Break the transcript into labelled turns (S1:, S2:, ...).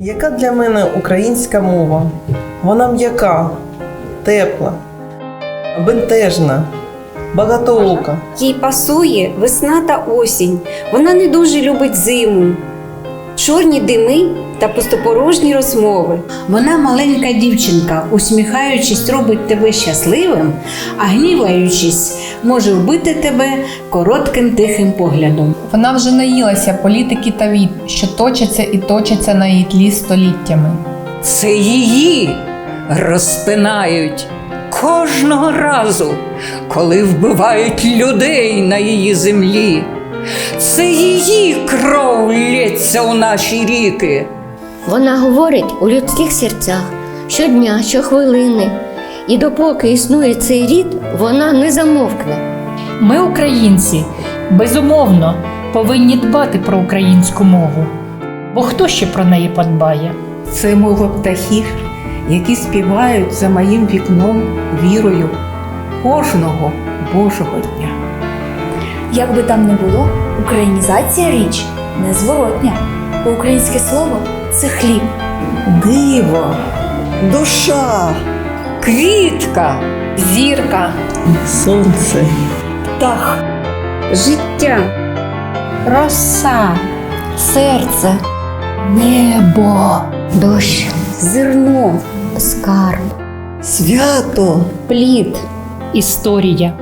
S1: Яка для мене українська мова? Вона м'яка, тепла, бентежна, багатоока.
S2: Їй пасує весна та осінь. Вона не дуже любить зиму. Чорні дими та пустопорожні розмови.
S3: Вона маленька дівчинка, усміхаючись, робить тебе щасливим, а гніваючись, може вбити тебе коротким тихим поглядом.
S4: Вона вже наїлася політики та від, що точаться і точаться на її тлі століттями.
S5: Це її розпинають кожного разу, коли вбивають людей на її землі. Це її кров лється у наші ріки.
S6: Вона говорить у людських серцях щодня, щохвилини. І допоки існує цей рід, вона не замовкне.
S7: Ми, українці, безумовно повинні дбати про українську мову. Бо хто ще про неї подбає?
S8: Це мова птахів, які співають за моїм вікном вірою кожного Божого дня.
S9: Як би там не було, українізація річ незворотня. Бо українське слово це хліб.
S1: Диво, душа,
S5: Квітка,
S2: Зірка,
S1: сонце.
S9: Птах.
S2: життя,
S7: Роса,
S9: Серце.
S7: небо.
S6: Дощ,
S2: зерно,
S6: скарб.
S1: Свято.
S2: плід.
S7: Історія.